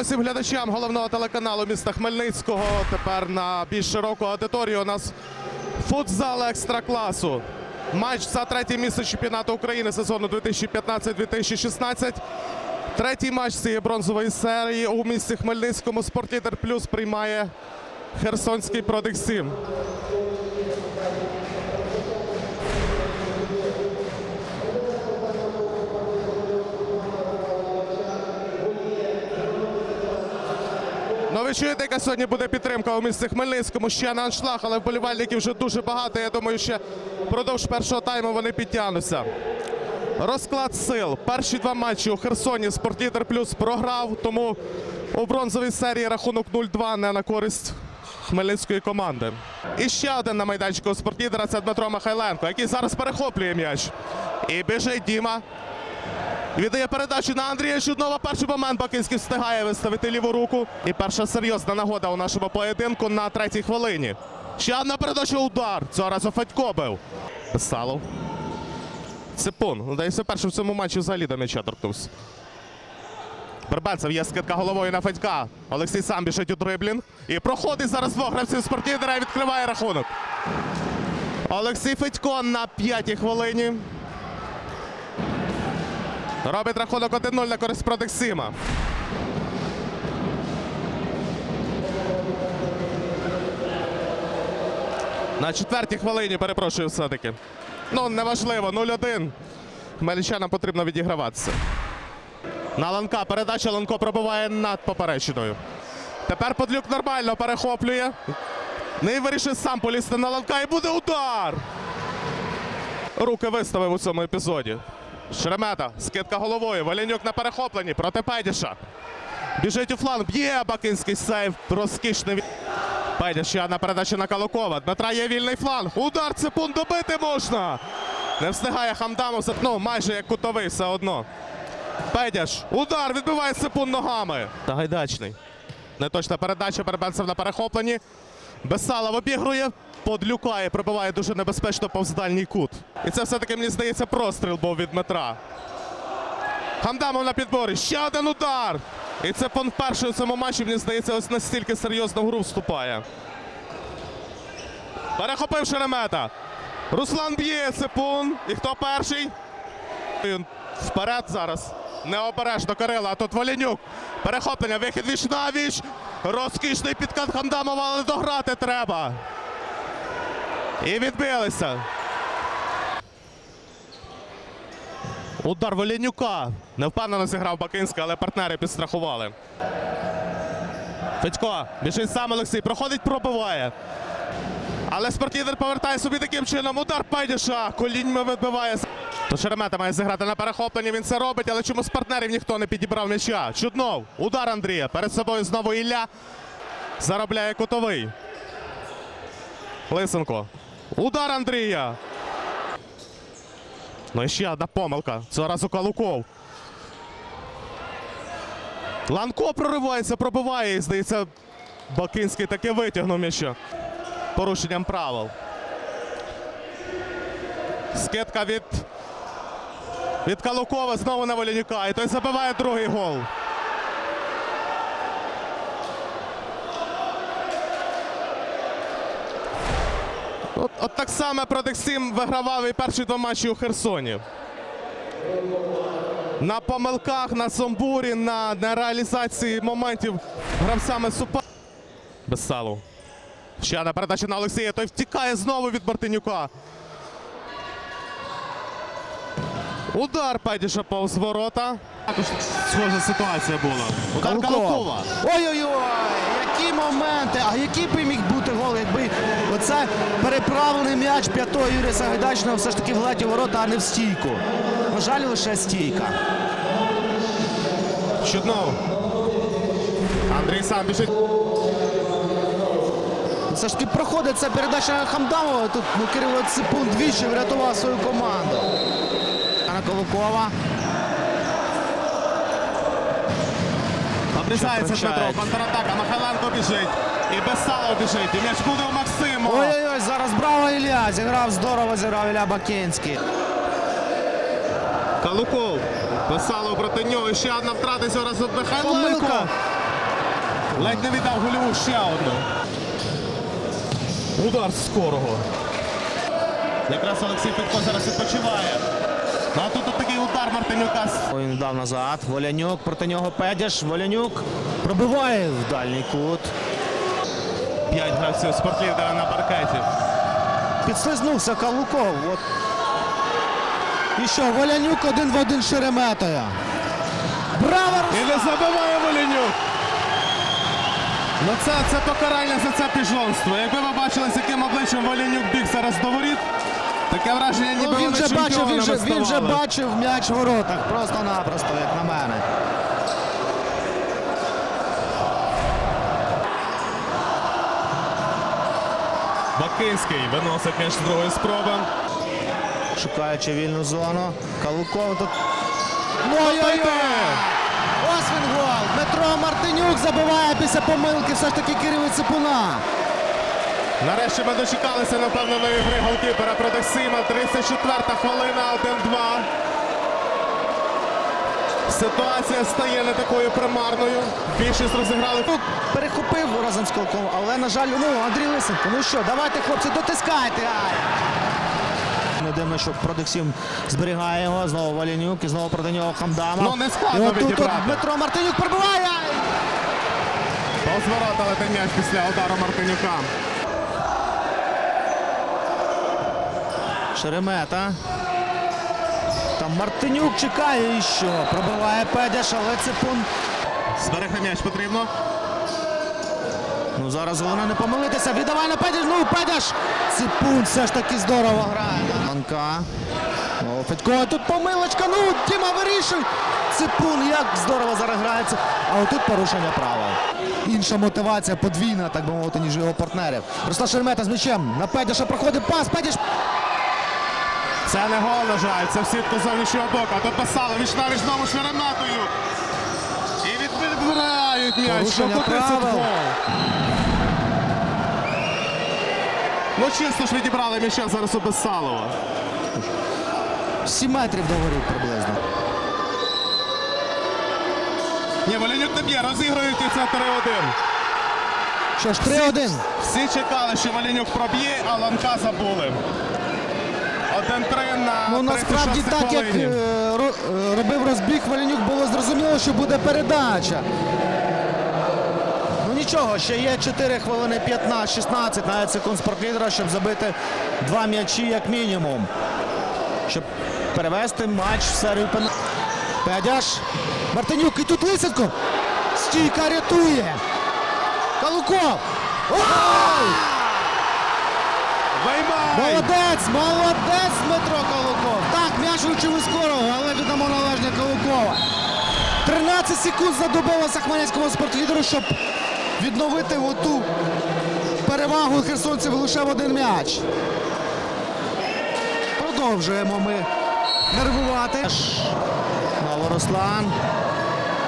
Усім глядачам головного телеканалу міста Хмельницького. Тепер на більш широку аудиторію у нас футзал екстракласу. Матч за третє місце чемпіонату України сезону 2015-2016. Третій матч цієї бронзової серії у місті Хмельницькому Спортлідер Плюс приймає Херсонський Продексім. Ну ви чуєте, яка сьогодні буде підтримка у місті Хмельницькому. Ще на аншлаг, але вболівальників вже дуже багато. Я думаю, ще впродовж першого тайму вони підтягнуться. Розклад сил. Перші два матчі у Херсоні Спортлідер Плюс програв, тому у бронзовій серії рахунок 0-2 не на користь хмельницької команди. І ще один на майданчику спортлідера це Дмитро Михайленко, який зараз перехоплює м'яч. І біжить Діма. Віддає передачу на Андрія Чуднова. Перший момент Бакинський встигає виставити ліву руку. І перша серйозна нагода у нашому поєдинку на третій хвилині. Ще одна передача удар. Цього разу Федько бив. Писалов. Ципун. Ну, Здається, перший в цьому матчі взагалі до м'яча торкнувся. Бербенцев є скидка головою на Федька. Олексій сам біжить у дриблінг. І проходить зараз двох гравців спортлідера і відкриває рахунок. Олексій Федько на п'ятій хвилині. Робить рахунок 1-0 на користь Продексима. На четвертій хвилині, перепрошую, все-таки. Ну, неважливо, 0-1. Хмельничанам потрібно відіграватися. На Ланка. Передача Ланко пробиває над поперечиною. Тепер Подлюк нормально перехоплює. Не вирішив сам полізти на Ланка і буде удар. Руки виставив у цьому епізоді. Шеремета, скидка головою. Валенюк на перехопленні проти Педіша. Біжить у фланг, б'є Бакинський сейв. Розкішний. Педіш, ще одна передача на Калукова. Дмитра є вільний фланг. Удар цепун добити можна. Не встигає Хамдамов. Ну, майже як кутовий все одно. Педяш. Удар відбиває Сипун ногами. Та гайдачний. Неточна передача. Бербенцев на перехопленні. Бесалов обігрує. Подлюка і пробиває дуже небезпечно повз дальній кут. І це все-таки, мені здається, простріл був від Дмитра. Хамдамов на підборі. Ще один удар. І це пон перший у цьому матчі, мені здається, ось настільки серйозно в гру вступає. Перехопив Шеремета. Руслан б'є Ципун. І хто перший? Вперед зараз. Необережно Кирила, а тут Волянюк. Перехоплення, вихід віч на віч. Розкішний підкат Хамдамова, але дограти треба. І відбилися. Удар Волянюка. Невпевнено зіграв Бакинська, але партнери підстрахували. Федько, біжить сам Олексій. Проходить, пробиває. Але спортлідер повертає собі таким чином. Удар Пайдіша. Коліньми вибиває. То Шеремета має зіграти на перехопленні. Він це робить, але чомусь партнерів ніхто не підібрав м'яча. Чуднов. Удар Андрія. Перед собою знову Ілля. Заробляє кутовий. Лисенко. Удар Андрія. Ну і ще одна помилка. Цього разу Калуков. Ланко проривається, пробиває. Здається, Бакинський таки витягнув м'яча. Порушенням правил. Скидка від, від Калукова знову на Волянюка. І той забиває другий гол. От, от так само Продексім вигравав і перші два матчі у Херсоні. На помилках, на сомбурі, на, на реалізації моментів гравцями супа. Безсалу. Ще одна передача на Олексія. Той втікає знову від Мартинюка. Удар Педіша повз ворота. Також схожа ситуація була. Удар Калукова. Ой-ой-ой, які моменти! А який би міг бути гол, якби оце переправлений м'яч п'ятого Юрія Сагайдачного все ж таки влетів ворота, а не в стійку. На жаль, лише стійка. Чуднов. Андрій сам біжить. Все ж таки проходить ця передача Хамдамова. Тут ну, Кирило Ципун двічі врятував свою команду. Анна Колокова. Обрізається Що Дмитро. Контратака. Михайленко біжить. І Безсалов біжить. І м'яч буде у Максима. Ой-ой-ой, зараз браво Ілля. Зіграв здорово, зіграв Ілля Бакинський. Калуков. Безсалов проти нього. І ще одна втрата разу від Михайленко. Помилка. Ледь не віддав гольову ще одну. Удар з скорого. Якраз Олексій Петко зараз відпочиває. Ну а тут от такий удар Мартинюка. Він дав назад. Волянюк проти нього Педяш. Волянюк пробиває в дальній кут. П'ять гравців спортлідера на паркеті. Підслизнувся Калуков. От. І що, Волянюк один в один з Шереметою. Браво! І не забиває Волінюк. Ну це, це покарання за це піжонство. Якби ви бачили, з яким обличчям Волінюк біг зараз до воріт, таке враження, ніби Ну, він, вже бачив, він, вже, він вже бачив м'яч в воротах. Просто-напросто, як на мене. Бакинський виносить м'яч з другої спроби. Шукаючи вільну зону. Калуков тут. Ой-ой-ой! Ось він гол! Дмитро Мартинюк забиває після помилки все ж таки Кирили Ципуна. Нарешті ми дочекалися, напевно, нової гри голкіпера проти Сима. 34 хвилина, 1-2. Ситуація стає не такою примарною. Більшість розіграли. Тут перехопив разом з Калуковим, але, на жаль, ну, Андрій Лисенко, ну що, давайте, хлопці, дотискайте. Ай! Не дивно, що Продексім зберігає його, знову Валянюк і знову проти нього Хамдама. Ну, не складно от тут от. Дмитро Мартинюк пробиває. Ай! Повз ворота летить м'яч після удару Мартинюка. Шеремета. Там Мартинюк чекає і що? Пробиває Педяш, але Ципун. Зберегти м'яч потрібно. Ну зараз головне не помилитися. Віддавай на Педяш. Ну, Педяш! Ципун все ж таки здорово грає. Манка. О, Федько, тут помилочка. Ну, Діма вирішуй. Ципун, як здорово зараз грається. А отут порушення правил. Інша мотивація подвійна, так би мовити, ніж його партнерів. Руслан Шеремета з м'ячем. На Педяша проходить пас. Педяш Це не гол, на жаль, це в сітку зовнішнього боку. Тут писали віч навіч знову шереметою. І відбирають м'яч. Порушення 30 правил. гол. Ну чисто ж відібрали м'яча зараз у Бесалова. 7 метрів до воріт приблизно. Ні, Волянюк не б'є, розігрують і це 3-1. Що ж, 3-1. Всі чекали, що Волянюк проб'є, а Ланка забули. 1-3 на Ну насправді 36 так, як хвилині. е, ро- е, робив розбіг Валянюк, було зрозуміло, що буде передача. Ну нічого, ще є 4 хвилини 15-16 навіть секунд спортлідера, щоб забити два м'ячі як мінімум. Щоб перевести матч в серію пена. Педяш. Мартинюк і тут Лисенко. Стійка рятує. Калуков. Ой! Молодець, молодець Дмитро Калуков. Так, м'яч влучив у скорого, але віддамо належне Калукова. 13 секунд знадобилося Хмельницькому спортлідеру, щоб відновити оту перевагу херсонців лише в один м'яч. Продовжуємо ми нервувати. Знову Руслан.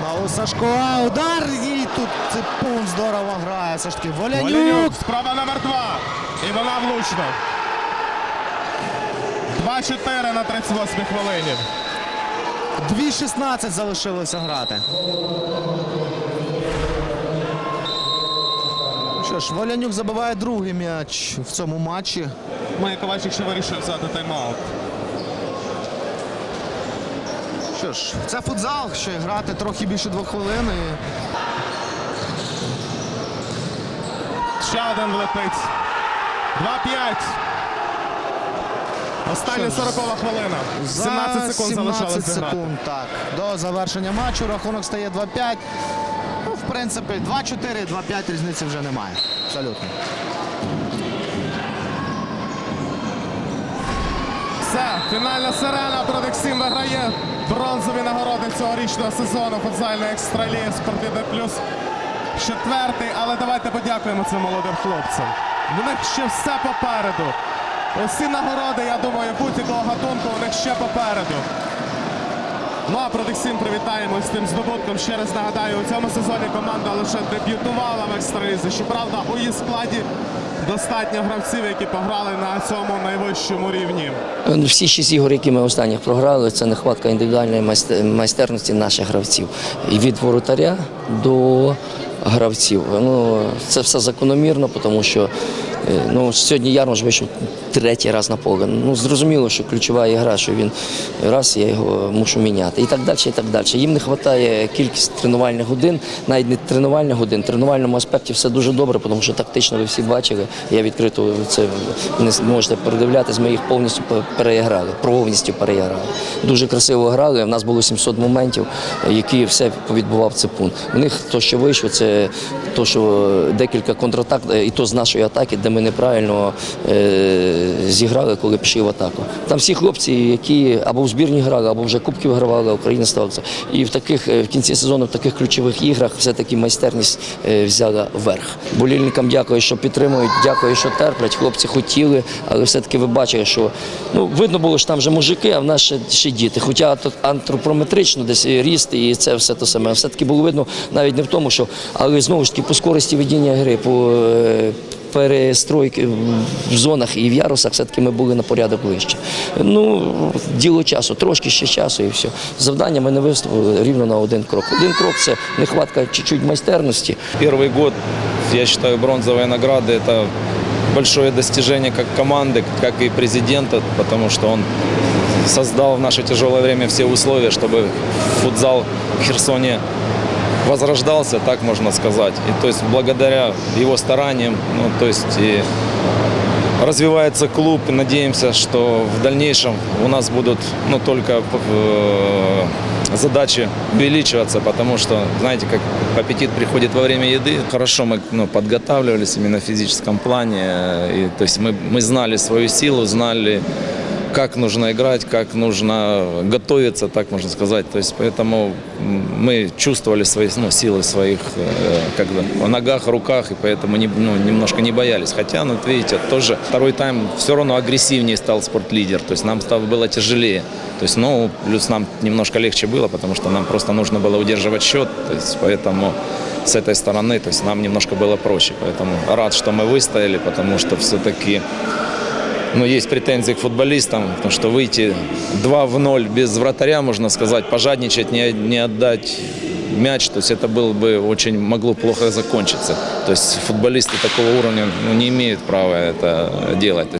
Знову Сашко. Удар тут Ципун здорово грає. Все ж таки Волянюк. Волянюк, справа номер 2. І вона влучна. 2-4 на 38 хвилині. 2.16 залишилося грати. Що ж, Волянюк забиває другий м'яч в цьому матчі. Має Ковальчик ще вирішив взяти тайм-аут. Що ж, це футзал, ще грати трохи більше двох хвилин. І... Ще один влетить. 2-5. Остання 40 хвилина. 17 секунд 17 залишалося грати. секунд, так. До завершення матчу рахунок стає 2-5. Ну, в принципі, 2-4, 2-5 різниці вже немає. Абсолютно. Все, фінальна сирена. Продексім виграє бронзові нагороди цьогорічного сезону футзальної екстралії Спортивний плюс четвертий. Але давайте подякуємо цим молодим хлопцям. У них ще все попереду. Усі нагороди, я думаю, будь-якого гатунку у них ще попереду. Ну а Продексім привітаємо з тим здобутком. Ще раз нагадаю, у цьому сезоні команда лише дебютувала в екстралізі. Щоправда, у її складі достатньо гравців, які пограли на цьому найвищому рівні. Ну, Всі шість ігор, які ми останніх програли, це нехватка індивідуальної майстерності наших гравців. І від воротаря до гравців. Ну, це все закономірно, тому що е, ну, сьогодні Ярмош вийшов третій раз на поле. Ну, зрозуміло, що ключова ігра, що він раз я його мушу міняти. І так далі, і так далі. Їм не вистачає кількість тренувальних годин, навіть не тренувальних годин. В тренувальному аспекті все дуже добре, тому що тактично ви всі бачили. Я відкрито це не можете передивлятись, ми їх повністю пе- переіграли, повністю переіграли. Дуже красиво грали. У нас було 700 моментів, які все відбував цепун. У них то, що вийшло, це то, що декілька контратак, е, і то з нашої атаки, де ми неправильно е, зіграли, коли пішли в атаку. Там всі хлопці, які або в збірні грали, або вже кубки вигравали, Україна стала. І в таких е, в кінці сезону, в таких ключових іграх, все-таки майстерність е, взяла верх. Болільникам дякую, що підтримують, дякую, що терплять. Хлопці хотіли, але все-таки ви бачили, що ну видно було, що там вже мужики, а в нас ще, ще діти. Хоча тут антропометрично десь ріст, і це все те саме. Все-таки було видно навіть не в тому, що але знову ж таки по скорості ведення гри, по е, перестройки в зонах і в ярусах все-таки ми були на порядок вище. Ну, діло часу, трошки ще часу і все. Завдання ми не виставили рівно на один крок. Один крок це нехватка чуть-чуть майстерності. Первый год, я считаю, бронзовые награды – это большое достижение как команды, как и президента, потому что он создал в наше тяжелое время все условия, чтобы футзал в Херсоне Возрождался, так можно сказать. И то есть благодаря его стараниям, ну, то есть и развивается клуб, надеемся, что в дальнейшем у нас будут ну, только э, задачи увеличиваться, потому что, знаете, как аппетит приходит во время еды. Хорошо мы ну, подготавливались именно в физическом плане, э, и, то есть мы, мы знали свою силу, знали, как нужно играть, как нужно готовиться, так можно сказать. То есть поэтому мы чувствовали свои ну, силы своих э, бы, в ногах, руках, и поэтому не, ну, немножко не боялись. Хотя, ну, вот видите, тоже второй тайм все равно агрессивнее стал спортлидер, то есть нам стало было тяжелее. То есть, ну, плюс нам немножко легче было, потому что нам просто нужно было удерживать счет, то есть поэтому с этой стороны, то есть нам немножко было проще. Поэтому рад, что мы выстояли, потому что все-таки но есть претензии к футболистам, потому что выйти 2 в 0 без вратаря, можно сказать, пожадничать, не, не отдать мяч, то есть это было бы очень могло плохо закончиться. То есть футболисты такого уровня ну, не имеют права это делать. То есть